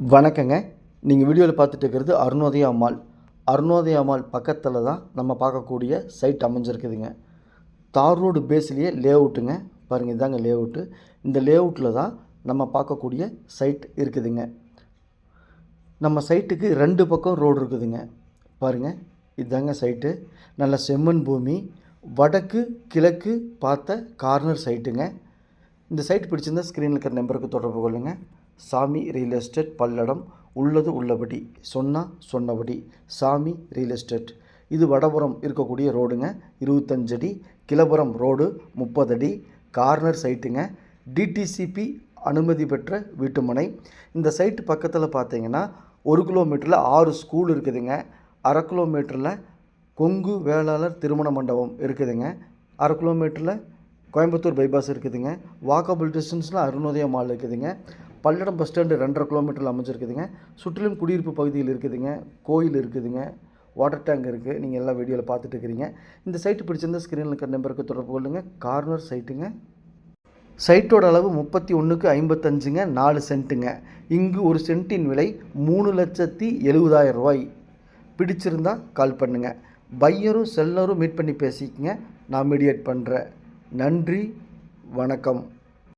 வணக்கங்க. நீங்கள் வீடியோவில் பார்த்துட்டு இருக்கிறது அருணோதய அம்மாள் அருணோதய அம்மாள் பக்கத்தில் தான் நம்ம பார்க்கக்கூடிய சைட் அமைஞ்சிருக்குதுங்க. தார் ரோடு பேஸ்லேயே லே அவுட்டுங்க பாருங்கள் இதாங்க லே அவுட்டு இந்த லே அவுட்டில் தான் நம்ம பார்க்கக்கூடிய சைட் இருக்குதுங்க. நம்ம சைட்டுக்கு ரெண்டு பக்கம் ரோடு இருக்குதுங்க. பாருங்கள் இதாங்க சைட்டு நல்ல செம்மண் பூமி. வடக்கு கிழக்கு பார்த்த கார்னர் சைட்டுங்க இந்த சைட் பிடிச்சிருந்தா ஸ்க்ரீனில் இருக்கிற நம்பருக்கு தொடர்பு கொள்ளுங்கள் சாமி ரியல் எஸ்டேட் பல்லடம் உள்ளது உள்ளபடி. சொன்னா சொன்னபடி. சாமி ரியல் எஸ்டேட் இது வடபுறம் இருக்கக்கூடிய ரோடுங்க. இருபத்தஞ்சடி கிளபுரம் ரோடு முப்பதடி கார்னர் சைட்டுங்க டிடிசிபி அனுமதி பெற்ற வீட்டுமனை. இந்த சைட்டு பக்கத்தில் பார்த்தீங்கன்னா ஒரு கிலோமீட்டரில் ஆறு ஸ்கூல் இருக்குதுங்க. அரை கிலோமீட்டரில் கொங்கு வேளாளர் திருமண மண்டபம் இருக்குதுங்க. அரை கிலோமீட்டரில் கோயம்புத்தூர் பைபாஸ் இருக்குதுங்க. வாக்கபிள் டிஸ்டன்ஸில் அருணோதய மால் இருக்குதுங்க. பல்லடம் பஸ் ஸ்டாண்டு ரெண்டரை கிலோமீட்டரில் அமைஞ்சிருக்குதுங்க. சுற்றிலும் குடியிருப்பு பகுதியில் இருக்குதுங்க. கோயில் இருக்குதுங்க. வாட்டர் டேங்க் இருக்குது நீங்கள் எல்லா வீடியோவில் பார்த்துட்டு இருக்கிறீங்க இந்த சைட்டு பிடிச்சிருந்த ஸ்க்ரீனில் இருக்கிற நம்பருக்கு தொடர்பு கொள்ளுங்கள் கார்னர் சைட்டுங்க. சைட்டோட அளவு முப்பத்தி ஒன்றுக்கு ஐம்பத்தஞ்சுங்க. நாலு சென்ட்டுங்க. இங்கு ஒரு சென்ட்டின் விலை மூணு லட்சத்தி எழுபதாயிரம் ரூபாய். பிடிச்சிருந்தா கால் பண்ணுங்கள் பையரும் செல்லரும் மீட் பண்ணி பேசிக்கங்க. நான் மீடியேட் பண்ணுறேன் நன்றி. வணக்கம்.